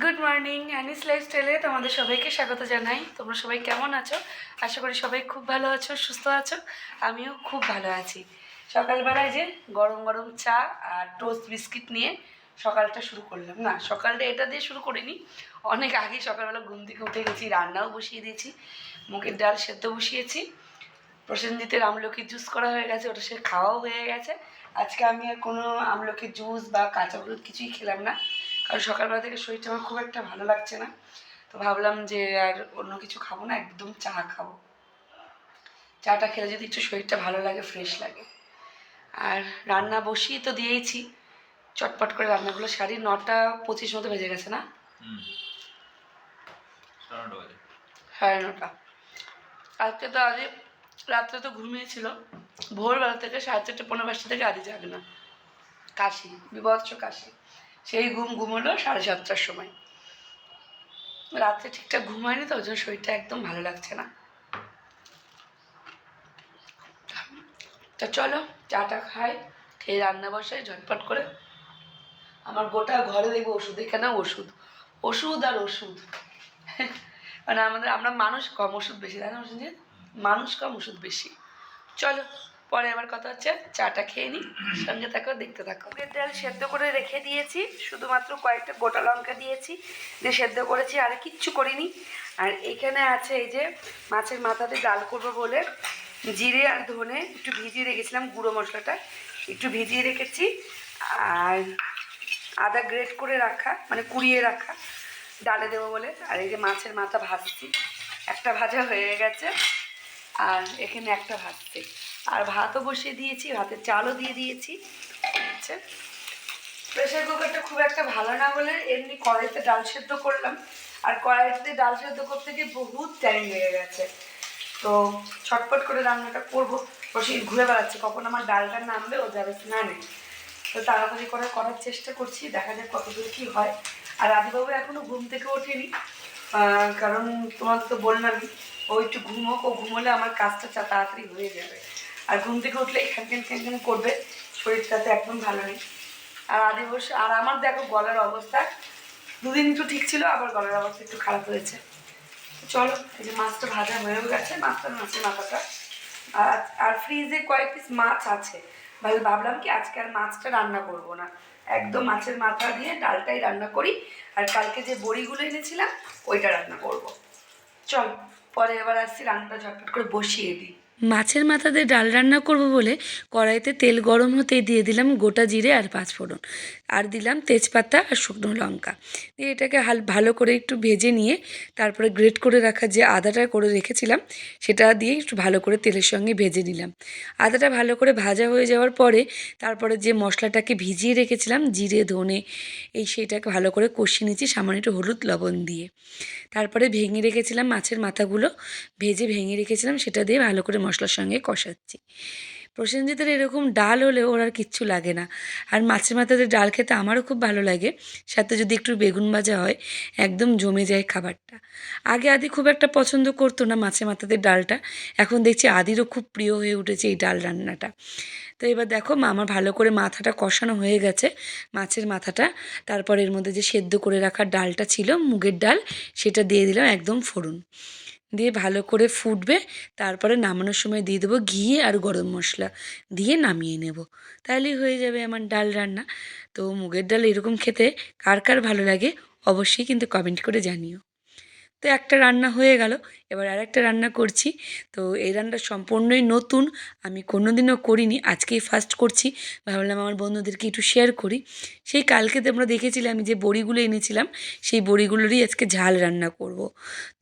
Good morning anise লাইফস্টাইলে তোমাদের সবাইকে স্বাগত জানাই। তোমরা সবাই কেমন আছো? আশা করি সবাই খুব ভালো আছো, সুস্থ আছো। আমিও খুব ভালো আছি। সকালবেলায় যে গরম গরম চা আর টোস্ট বিস্কিট নিয়ে সকালটা শুরু করলাম। না, সকালটা এটা দিয়ে শুরু করিনি। অনেক আগে সকালবেলা ঘুম থেকে উঠে গেছি, রান্নাও বসিয়ে দিয়েছি, মুগের ডাল সেদ্ধ বসিয়েছি। প্রসেনজিতের আমলকির জুস করা হয়ে গেছে, ওটা সে খাওয়াও হয়ে গেছে। আজকে আমি আর কোনো আমলকির জুস বা কাঁচা হলুদ কিছুই খেলাম না। কারণ সকালবেলা থেকে শরীরটা আমার খুব একটা ভালো লাগছে না। তো ভাবলাম যে আর অন্য কিছু খাব না একদম চা খাব। চাটা খেলে যদি একটু শরীরটা ভালো লাগে ফ্রেশ লাগে। আর রান্না বসিয়ে তো দিয়েইছি চটপট করে রান্নাগুলো সারি নটা পঁচিশ মতো বেজে গেছে না? সাড়ে নটা আজকে তো আজ রাত্রে তো ঘুমিয়েছিল। ভোরবেলা থেকে সাড়ে চারটে পনেরো পাঁচটা থেকে আদি যাবে না কাশি বিভৎস কাশি। সেই ঘুম ঘুমোলো সাড়ে সাতটার সময়। রাত্রে ঠিকঠাক ঘুম হয়নি তো, ওই জন্য শরীরটা একদম ভালো লাগছে না। তো চলো চাটা খাই, খেয়ে রান্না বসাই, ঝটপট করে। আমার গোটা ঘরে দেখব ওষুধ, এখানে ওষুধ ওষুধ আর ওষুধ। মানে আমাদের, আমরা মানুষ কম ওষুধ বেশি, তাই না ওষুধ মানুষ কম ওষুধ বেশি। চলো পরে আবার কথা হচ্ছে চাটা খেয়ে নিই সঙ্গে থাকো, দেখতে থাকো। ডাল সেদ্ধ করে রেখে দিয়েছি, শুধুমাত্র কয়েকটা গোটা লঙ্কা দিয়েছি, দিয়ে সেদ্ধ করেছি, আর কিচ্ছু করিনি। আর এখানে আছে এই যে মাছের মাথাতে ডাল করব বলে জিরে আর ধনে একটু ভিজিয়ে রেখেছিলাম গুঁড়ো মশলাটা, একটু ভিজিয়ে রেখেছি। আর আদা গ্রেট করে রাখা মানে কুড়িয়ে রাখা ডালে দেবো বলে। আর এই যে মাছের মাথা ভাজছি, একটা ভাজা হয়ে গেছে, আর এখানে একটা ভাজছি। আর ভাতও বসিয়ে দিয়েছি, ভাতের চালও দিয়ে দিয়েছি। আচ্ছা। প্রেশার কুকারটা খুব একটা ভালো না বলে এমনি কড়াইতে ডাল সেদ্ধ করলাম। আর কড়াইতে ডাল সেদ্ধ করতে গিয়ে বহুত টাইম লেগে গেছে। তো ছটপট করে রান্নাটা করব। বসে ঘুরে বেড়াচ্ছে, কখন আমার ডালটা নামবে ও যাবে স্নানে। তো তাড়াতাড়ি করে করার চেষ্টা করছি, দেখা যাক কতদূর কী হয়। আর আদিবাবু এখনও ঘুম থেকে ওঠেনি। কারণ তোমাকে তো বললামই, ও একটু ঘুমোক, ও ঘুমোলে আমার কাজটা তাড়াতাড়ি হয়ে যাবে। আর ঘুম থেকে উঠলে থেকে এখান করবে শরীরটাতে একদম ভালো নেই। আর আদি বসে, আর আমার দেখো গলার অবস্থা, দুদিন একটু ঠিক ছিল, আবার গলার অবস্থা একটু খারাপ হয়েছে। চলো, এই যে মাছটা ভাজা হয়েও গেছে, মাছটা মাছের মাথাটা। আর আর ফ্রিজে কয়েক পিস মাছ আছে। ভাই, ভাবলাম কি আজকে আর মাছটা রান্না করব না। একদম মাছের মাথা দিয়ে ডালটাই রান্না করি, আর কালকে যে বড়িগুলো এনেছিলাম, ওইটা রান্না করব। চল, পরে এবার আসছি, রান্নাটা ঝটপট করে বসিয়ে দিই। মাছের মাথাতে ডাল রান্না করব বলে কড়াইতে তেল গরম হতেই দিয়ে দিলাম গোটা জিরে আর পাঁচফোড়ন আর দিলাম তেজপাতা আর শুকনো লঙ্কা। দিয়ে এটাকে হাল ভালো করে একটু ভেজে নিয়ে তারপরে গ্রেট করে রাখা যে আদাটা করে রেখেছিলাম, সেটা দিয়ে একটু ভালো করে তেলের সঙ্গে ভেজে নিলাম। আদাটা ভালো করে ভাজা হয়ে যাওয়ার পরে তারপরে যে মশলাটাকে ভিজিয়ে রেখেছিলাম, জিরে, ধনে, এই সেইটাকে ভালো করে কষিয়ে নিচ্ছি সামান্য একটু হলুদ লবণ দিয়ে। তারপরে ভেঙে রেখেছিলাম মাছের মাথাগুলো, ভেজে ভেঙে রেখেছিলাম, সেটা দিয়ে ভালো করে মশলার সঙ্গে কষাচ্ছি। প্রসেনজিতের এরকম ডাল হলে ওর আর কিচ্ছু লাগে না। আর মাছের মাথাতে ডাল খেতে আমারও খুব ভালো লাগে। সাথে যদি একটু বেগুন ভাজা হয়, একদম জমে যায় খাবারটা। আগে আদি খুব একটা পছন্দ করতো না মাছের মাথাতে ডালটা। এখন দেখছি আদিরও খুব প্রিয় হয়ে উঠেছে এই ডাল রান্নাটা। তো এবার দেখো আমার ভালো করে মাথাটা কষানো হয়ে গেছে। মাছের মাথাটা, তারপর এর মধ্যে যে সেদ্ধ করে রাখা ডালটা ছিল, মুগের ডাল, সেটা দিয়ে দিলাম একদম ফোড়ন। দিয়ে ভালো করে ফুটবে। তারপরে নামানোর সময় দিয়ে দেবো ঘি আর গরম মশলা দিয়ে নামিয়ে নেব। তাহলেই হয়ে যাবে আমার ডাল রান্না। তো মুগের ডাল এরকম খেতে কার কার ভালো লাগে অবশ্যই কিন্তু কমেন্ট করে জানিও। তো একটা রান্না হয়ে গেল। এবার আর একটা রান্না করছি। তো এই রান্নাটা সম্পূর্ণই নতুন। আমি কোনো দিনও করিনি। আজকেই ফার্স্ট করছি। ভাবলাম আমার বন্ধুদেরকে একটু শেয়ার করি। সেই কালকে তোমরা দেখেছিলে আমি যে বড়িগুলো এনেছিলাম, সেই বড়িগুলোরই আজকে ঝাল রান্না করব।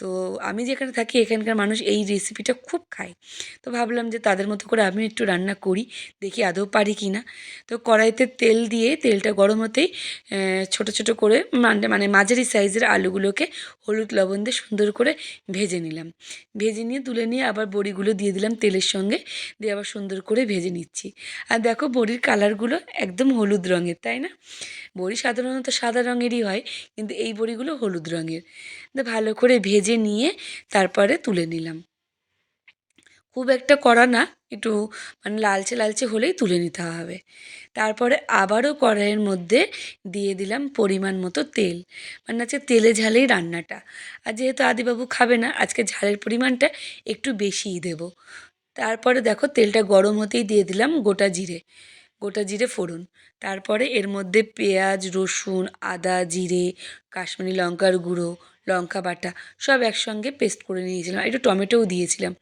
তো আমি যেখানে থাকি, এখানকার মানুষ এই রেসিপিটা খুব খায়। তো ভাবলাম যে তাদের মতো করে আমি একটু রান্না করি। দেখি আদৌ পারি কি না তো কড়াইতে তেল দিয়ে তেলটা গরম হতেই ছোট ছোট করে মানে মাঝারি সাইজের আলুগুলোকে হলুদ, লবণ সুন্দর করে ভেজে নিলাম। ভেজে নিয়ে তুলে নিয়ে আবার বড়িগুলো দিয়ে দিলাম তেলের সঙ্গে। দিয়ে আবার সুন্দর করে ভেজে নিচ্ছি। আর দেখো বড়ির কালারগুলো একদম হলুদ রঙের, তাই না? বড়ি সাধারণত সাদা রঙেরই হয়, কিন্তু এই বড়িগুলো হলুদ রঙের। ভালো করে ভেজে নিয়ে তারপরে তুলে নিলাম। খুব একটা কড়া না, একটু মানে লালচে লালচে হলেই তুলে নিতে হবে। তারপরে আবারও কড়াইয়ের মধ্যে দিয়ে দিলাম পরিমাণ মতো তেল। মানে হচ্ছে তেলে ঝালেই রান্নাটা। আর যেহেতু আদিবাবু খাবে না, আজকে ঝালের পরিমাণটা একটু বেশিই দেবো। তারপরে দেখো তেলটা গরম হতেই দিয়ে দিলাম গোটা জিরে। গোটা জিরে ফোড়ন। তারপরে এর মধ্যে পেঁয়াজ, রসুন, আদা, জিরে, কাশ্মীরি লঙ্কার গুঁড়ো লঙ্কা বাটা সব একসঙ্গে পেস্ট করে নিয়েছিলাম। একটু টমেটোও দিয়েছিলাম।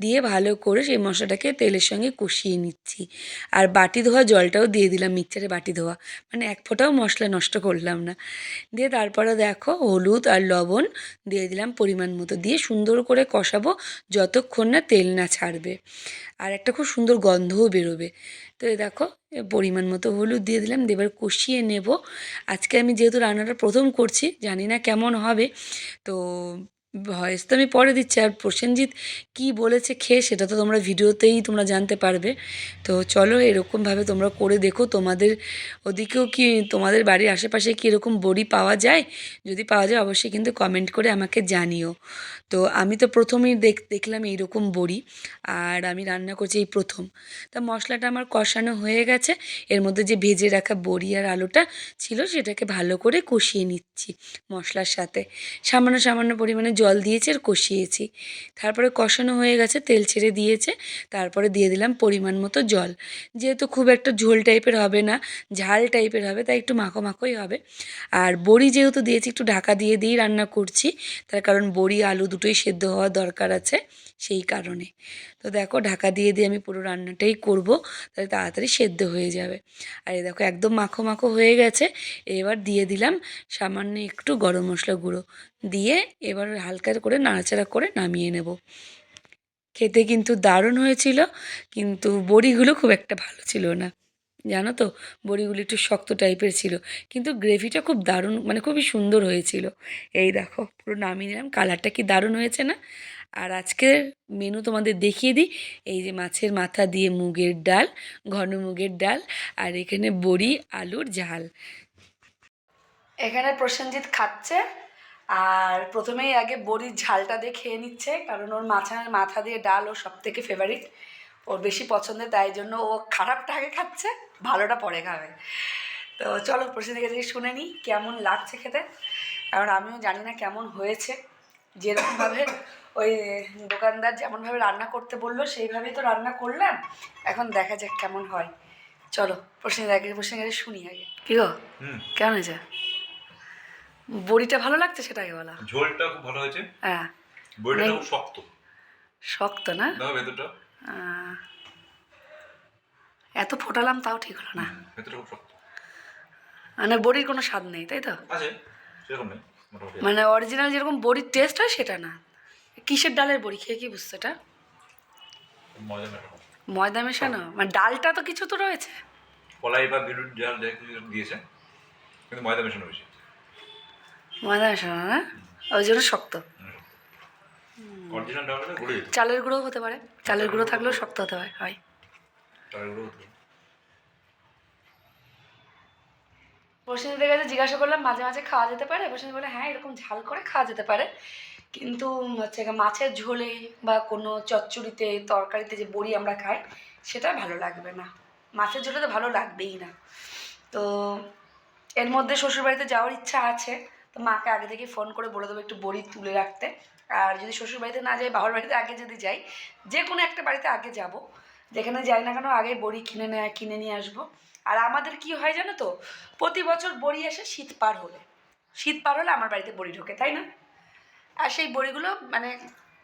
দিয়ে ভালো করে সেই মশলাটাকে তেলের সঙ্গে কষিয়ে নিচ্ছি। আর বাটি ধোয়া জলটাও দিয়ে দিলাম, মিক্সচারে বাটি ধোয়া। মানে এক ফোঁটাও মশলা নষ্ট করলাম না। দিয়ে তারপরে দেখো হলুদ আর লবণ দিয়ে দিলাম পরিমাণ মতো। দিয়ে সুন্দর করে কষাবো যতক্ষণ না তেল না ছাড়বে। আর একটা খুব সুন্দর গন্ধও বেরোবে। তো দেখো পরিমাণ মতো হলুদ দিয়ে দিলাম, দিয়ে এবার কষিয়ে নেব। আজকে আমি যেহেতু রান্নাটা প্রথম করছি, জানি না কেমন হবে। তো ভয়েস তো আমি পরে দিচ্ছি আর প্রসেনজিৎ কী বলেছে খেয়ে সেটা তো তোমরা ভিডিওতেই তোমরা জানতে পারবে। তো চলো এরকমভাবে তোমরা করে দেখো তোমাদের ওদিকেও কি তোমাদের বাড়ির আশেপাশে কি এরকম বড়ি পাওয়া যায়? যদি পাওয়া যায় অবশ্যই কিন্তু কমেন্ট করে আমাকে জানিও। তো আমি তো প্রথমেই দেখ, দেখলাম এইরকম বড়ি আর আমি রান্না করছি এই প্রথম। তা মশলাটা আমার কষানো হয়ে গেছে, এর মধ্যে যে ভেজে রাখা বড়ি আর আলুটা ছিল সেটাকে ভালো করে কষিয়ে নিচ্ছি মশলার সাথে। সামান্য সামান্য পরিমাণে জল দিয়েছি আর কষিয়েছি। তারপরে কষানো হয়ে গেছে, তেল ছেড়ে দিয়েছে, তারপরে দিয়ে দিলাম পরিমাণ মতো জল। যেহেতু খুব একটা ঝোল টাইপের হবে না, ঝাল টাইপের হবে, তাই একটু মাখো মাখোই হবে। আর বড়ি যেহেতু দিয়েছি, একটু ঢাকা দিয়ে দিয়েই রান্না করছি, তার কারণ বড়ি, আলু দুটোই সেদ্ধ হওয়া দরকার আছে সেই কারণে। তো দেখো, ঢাকা দিয়ে দিয়ে আমি পুরো রান্নাটাই করব, তাহলে তাড়াতাড়ি সেদ্ধ হয়ে যাবে। আর এই দেখো, একদম মাখো মাখো হয়ে গেছে, এবার দিয়ে দিলাম সামান্য একটু গরম মশলা গুঁড়ো। দিয়ে এবার হালকা করে নাড়াচাড়া করে নামিয়ে নেব। খেতে কিন্তু দারুণ হয়েছিল, কিন্তু বড়িগুলো খুব একটা ভালো ছিল না। জানো তো, বড়িগুলো একটু শক্ত টাইপের ছিল, কিন্তু গ্রেভিটা খুব দারুণ মানে খুবই সুন্দর হয়েছিল। এই দেখো, পুরো নামিয়ে নিলাম, কালারটা কি দারুণ হয়েছে না? আর আজকের মেনু তোমাদের দেখিয়ে দিই, এই যে মাছের মাথা দিয়ে মুগের ডাল, ঘন মুগের ডাল, আর এখানে বড়ি, আলুর ঝাল। এখানে প্রসেনজিৎ খাচ্ছে। আর প্রথমেই আগে বড়ির ঝালটা দিয়ে খেয়ে নিচ্ছে কারণ ওর মাথা মাথা দিয়ে ডাল ওর সব থেকে ফেভারিট ওর বেশি পছন্দের তাই জন্য ও খারাপটা আগে খাচ্ছে ভালোটা পরে খাবে। তো চলো প্রসেনজিৎ থেকে শুনে নিই কেমন লাগছে খেতে? কারণ আমিও জানি না কেমন হয়েছে। যেরকমভাবে ওই দোকানদার যেমনভাবে রান্না করতে বলল সেইভাবেই তো রান্না করলাম। এখন দেখা যাক কেমন হয়। চলো প্রসেনজিৎ আগে প্রসেনজিৎ শুনি আগে। কী গো? কেমন হয়েছে? বড়িটা ভালো লাগছে সেটাই বলা। ঝোলটা খুব ভালো হয়েছে। হ্যাঁ। বড়িটা খুব শক্ত। শক্ত না? দেখো ভেতরটা। এত ফোটালাম তাও ঠিক হলো না। ভেতরটা খুব শক্ত। মানে বড়ির কোনো স্বাদ নেই তাই তো? আছে সেরকম নেই মানে অরিজিনাল যেরকম বড়ির টেস্ট হয় সেটা না। কিসের ডালের বড়ি খেয়ে কি বুঝছ এটা? ময়দা মেশানো। মানে ডালটা তো কিছু তো রয়েছে। কলাই বা বিরুট কিছু দিয়েছে কিন্তু ময়দা মেশানো বেশি। ময়দা মেশানো না ওই জন্য শক্ত। চালের গুঁড়ো হতে পারে। চালের গুঁড়ো থাকলেও শক্ত হতে হয়। হয় প্রসেনজিতের কাছে জিজ্ঞাসা করলাম মাঝে মাঝে খাওয়া যেতে পারে? প্রসেনজিৎ বলে হ্যাঁ এরকম ঝাল করে খাওয়া যেতে পারে। কিন্তু হচ্ছে মাছের ঝোলে বা কোনো চচ্চড়িতে তরকারিতে যে বড়ি আমরা খাই সেটা ভালো লাগবে না। মাছের ঝোলে তো ভালো লাগবেই না। তো এর মধ্যে শ্বশুরবাড়িতে যাওয়ার ইচ্ছা আছে। মাকে আগে থেকে ফোন করে বলে দেবো একটু বড়ি তুলে রাখতে। আর যদি শ্বশুরবাড়িতে না যাই, বাবার বাড়িতে আগে যদি যাই, যে কোনো একটা বাড়িতে আগে যাব। যেখানে যাই না কেন, আগে বড়ি কিনে নেয়, কিনে নিয়ে আসব। আর আমাদের কি হয় জানো তো, প্রতি বছর বড়ি আসে শীত পার হলে। শীত পার হলে আমার বাড়িতে বড়ি ঢোকে, তাই না? আর সেই বড়িগুলো মানে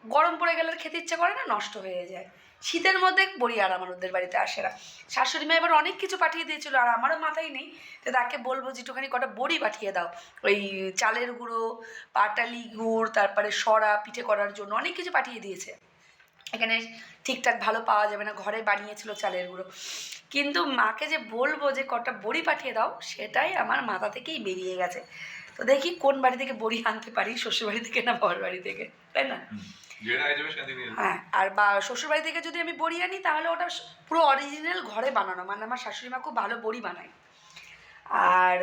গরম পড়ে গেলে খেতে ইচ্ছে করে না, নষ্ট হয়ে যায়। শীতের মধ্যে বড়ি আর আমার ওদের বাড়িতে আসে না। শাশুড়ি মা এবার অনেক কিছু পাঠিয়ে দিয়েছিল আর আমারও মাথায় নেই তো তাকে বলব যে একটুখানি কটা বড়ি পাঠিয়ে দাও। ওই চালের গুঁড়ো, পাটালি গুড়, তারপরে সরা পিঠে করার জন্য অনেক কিছু পাঠিয়ে দিয়েছে। এখানে ঠিকঠাক ভালো পাওয়া যাবে না, ঘরে বানিয়েছিল চালের গুঁড়ো। কিন্তু মাকে যে বলব যে কটা বড়ি পাঠিয়ে দাও, সেটাই আমার মাথা থেকেই বেরিয়ে গেছে। তো দেখি কোন বাড়ি থেকে বড়ি আনতে পারি শ্বশুর বাড়ি থেকে না বর বাড়ি থেকে, তাই না? হ্যাঁ আর বা শ্বশুর বাড়ি থেকে যদি আমি বড়ি আনি, তাহলে ওটা পুরো অরিজিনাল ঘরে বানানো। মানে আমার শাশুড়ি মা খুব ভালো বড়ি বানায়। আর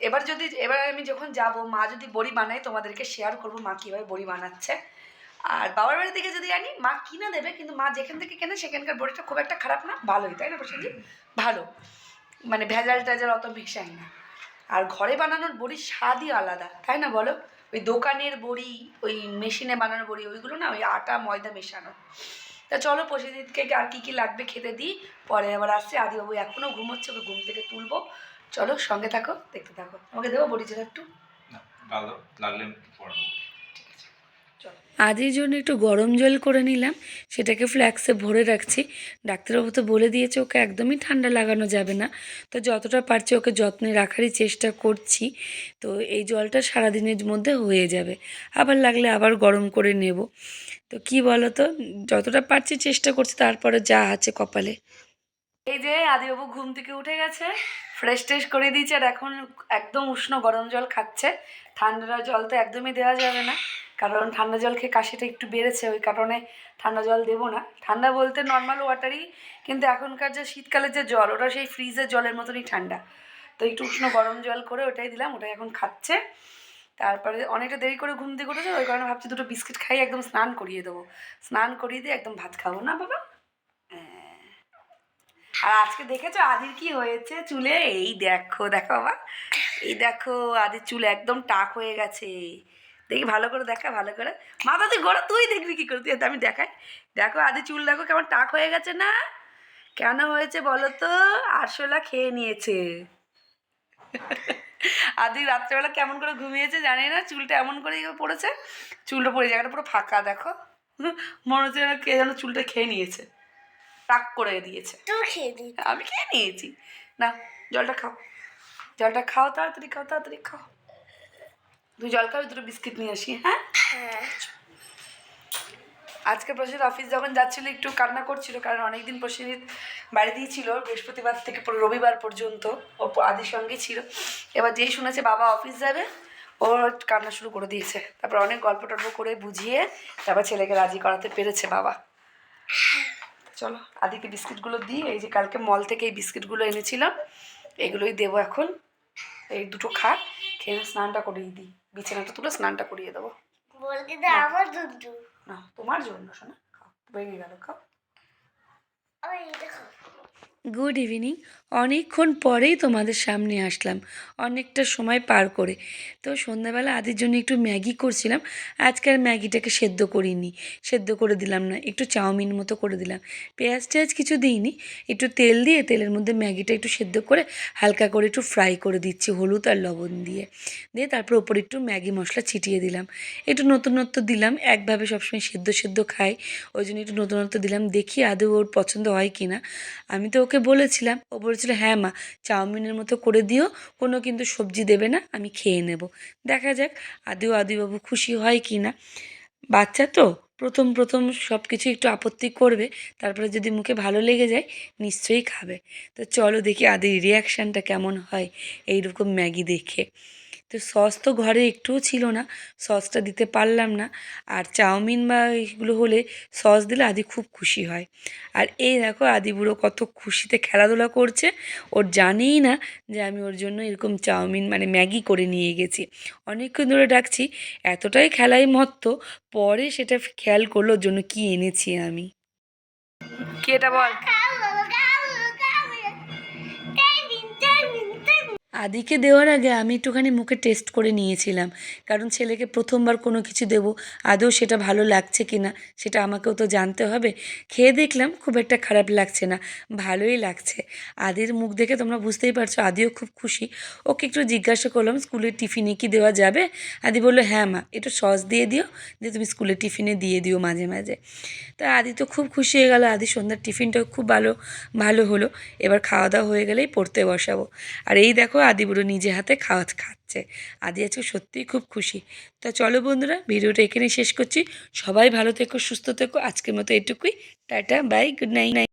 এবার যদি, এবার আমি যখন যাব, মা যদি বড়ি বানায়, তোমাদেরকে শেয়ার করব মা কীভাবে বড়ি বানাচ্ছে। আর বাবার বাড়ি থেকে যদি আনি, মা কিনা দেবে, কিন্তু মা যেখান থেকে কেনে, সেখানকার বড়িটা খুব একটা খারাপ না, ভালোই, তাই না প্রসেনজিৎ ভালো। মানে ভেজাল টাজাল অত মেশাই না। আর ঘরে বানানোর বড়ির স্বাদই আলাদা, তাই না বলো? ওই দোকানের বড়ি, ওই মেশিনে বানানো বড়ি, ওইগুলো না ওই আটা, ময়দা মেশানো। তা চলো প্রসেনজিৎকে আর কী কী লাগবে খেতে দিই, পরে আবার আসছে আদিবাবু এখনও ঘুমোচ্ছে, ওকে ঘুম থেকে তুলবো। চলো সঙ্গে থাকো, দেখতে থাকো। আমাকে দেবো বড়ি চলো একটু? লাগলে আদির জন্য একটু গরম জল করে নিলাম। সেটাকে ফ্ল্যাক্সে ভরে রাখছি। ডাক্তারবাবু তো বলে দিয়েছে, ওকে একদমই ঠান্ডা লাগানো যাবে না। তো যতটা পারছি ওকে যত্নে রাখারই চেষ্টা করছি। তো এই জলটা সারাদিনের মধ্যে হয়ে যাবে। আবার লাগলে আবার গরম করে নেব। তো কি বলো তো যতটা পারছি চেষ্টা করছি, তারপরে যা আছে কপালে। এই যে আদিবাবু ঘুম থেকে উঠে গেছে ফ্রেশ ট্রেশ করে দিয়েছে। আর এখন একদম উষ্ণ গরম জল খাচ্ছে। ঠান্ডা জল তো একদমই দেওয়া যাবে না। কারণ ঠান্ডা জল খেয়ে কাশিটা একটু বেড়েছে, ওই কারণে ঠান্ডা জল দেবো না। ঠান্ডা বলতে নর্মাল ওয়াটারই কিন্তু এখনকার যে শীতকালের যে জল, ওটা সেই ফ্রিজের জলের মতনই ঠান্ডা। তো একটু উষ্ণ গরম জল করে ওটাই দিলাম, ওটাই এখন খাচ্ছে। তারপরে অনেকটা দেরি করে ঘুম দিয়ে উঠেছে, ওই কারণে ভাবছি দুটো বিস্কিট খাই, একদম স্নান করিয়ে দেবো। স্নান করিয়ে দিয়ে একদম ভাত খাব। না, বাবা? হ্যাঁ। আর আজকে দেখেছ আদির কি হয়েছে চুলে? এই দেখো দেখো বাবা। এই দেখো আদির চুল একদম টাক হয়ে গেছে। দেখি ভালো করে দেখা ভালো করে। মাথা তুই গোড়া তুই দেখবি কি করে? তুই আমি দেখাই। দেখো আদি চুল দেখো কেমন টাক হয়ে গেছে না? কেন হয়েছে বলো তো? আরশোলা খেয়ে নিয়েছে। আদি রাত্রেবেলা কেমন করে ঘুমিয়েছে জানি না চুলটা এমন করে পড়েছে। চুলটা পড়ে জায়গাটা পুরো ফাঁকা দেখো। মনে হচ্ছে যেন কে যেন চুলটা খেয়ে নিয়েছে। টাক করে দিয়েছে। আমি খেয়ে নিয়েছি। না জলটা খাও। জলটা খাও তাড়াতাড়ি খাও তাড়াতাড়ি খাও। তুই জল খাবি দুটো বিস্কিট নিয়ে আসি হ্যাঁ? হ্যাঁ। আজকে প্রসেনজিৎ অফিস যখন যাচ্ছিল একটু কান্না করছিল কারণ অনেকদিন প্রসেনজিৎ বাড়িতেই ছিল বৃহস্পতিবার থেকে পুরো রবিবার পর্যন্ত ও আদির সঙ্গে ছিল। এবার যেই শুনেছে বাবা অফিস যাবে ও কান্না শুরু করে দিয়েছে। তারপর অনেক গল্প টল্প করে বুঝিয়ে তারপর ছেলেকে রাজি করাতে পেরেছে বাবা। চলো আদিকে বিস্কিটগুলো দিই। এই যে কালকে মল থেকে এই বিস্কিটগুলো এনেছিলাম এগুলোই দেবো এখন। এই দুটো খাক খেয়ে স্নানটা করিয়ে দিই। বিছানাটা তুলে স্নানটা করিয়ে দেবো। আমার জন্য। না তোমার জন্য শোনা। খাও ভেঙে গেল খাও। ওই দেখো। গুড ইভিনিং অনেকক্ষণ পরেই তোমাদের সামনে আসলাম। অনেকটা সময় পার করে। তো সন্ধ্যাবেলা আদির জন্য একটু ম্যাগি করছিলাম। আজকে আর ম্যাগিটাকে সেদ্ধ করিনি। সেদ্ধ করে দিলাম না। একটু চাউমিন মতো করে দিলাম। পেঁয়াজ টেয়াজ কিছু দিইনি। একটু তেল দিয়ে তেলের মধ্যে ম্যাগিটা একটু সেদ্ধ করে হালকা করে একটু ফ্রাই করে দিচ্ছি হলুদ আর লবণ দিয়ে। দিয়ে তারপর ওপরে একটু ম্যাগি মশলা ছিটিয়ে দিলাম। একটু নতুনত্ব দিলাম। একভাবে সবসময় সেদ্ধ সেদ্ধ খাই। ওই জন্য একটু নতুনত্ব দিলাম। দেখি আদৌ ওর পছন্দ হয় কি না আমি তো ওকে বলেছিলাম, ও বলেছিল হ্যাঁ মা, চাউমিনের মতো করে দিও, কোনো কিন্তু সবজি দেবে না, আমি খেয়ে নেব। দেখা যাক, আদিও আদিবাবু খুশি হয় কি না। বাচ্চা তো, প্রথম প্রথম সব কিছু একটু আপত্তি করবে, তারপরে যদি মুখে ভালো লেগে যায়, নিশ্চয়ই খাবে। তো চলো দেখি আদির রিয়াকশানটা কেমন হয়, এইরকম ম্যাগি দেখে। তো সস তো ঘরে একটুও ছিল না, সসটা দিতে পারলাম না। আর চাউমিন বা এইগুলো হলে সস দিলে আদি খুব খুশি হয়। আর এই দেখো আদি বুড়ো কত খুশিতে খেলাধুলা করছে। ওর জানেই না যে আমি ওর জন্য এরকম চাউমিন মানে ম্যাগি করে নিয়ে গেছি। অনেকক্ষণ ধরে ডাকছি, এতটাই খেলাই মত্ত, পরে সেটা খেয়াল করল ওর জন্য কি এনেছি আমি? কি এটা বল? আদিকে দেওয়ার আগে আমি একটুখানি মুখে টেস্ট করে নিয়েছিলাম। কারণ ছেলেকে প্রথমবার কোনো কিছু দেবো, আদৌ সেটা ভালো লাগছে কি না সেটা আমাকেও তো জানতে হবে। খেয়ে দেখলাম খুব একটা খারাপ লাগছে না, ভালোই লাগছে। আদির মুখ দেখে তোমরা বুঝতেই পারছ, আদিও খুব খুশি। ওকে একটু জিজ্ঞাসা করলাম স্কুলের টিফিনে কি দেওয়া যাবে? আদি বলল হ্যাঁ মা, একটু সস দিয়ে দিও, দিয়ে তুমি স্কুলের টিফিনে দিয়ে দিও মাঝে মাঝে। তা আদি তো খুব খুশি হয়ে গেল, আদি সন্ধ্যার টিফিনটাও খুব ভালো ভালো হলো। এবার খাওয়া দাওয়া হয়ে গেলেই পড়তে বসাবো। আর এই দেখো আদি বুড়ো নিজে হাতে খাওয়া খাচ্ছে। আদি আজকে সত্যিই খুব খুশি। তা চলো বন্ধুরা, ভিডিওটা এখানেই শেষ করছি। সবাই ভালো থেকো, সুস্থ থেকো। আজকের মতো এটুকুই। Tata bye good night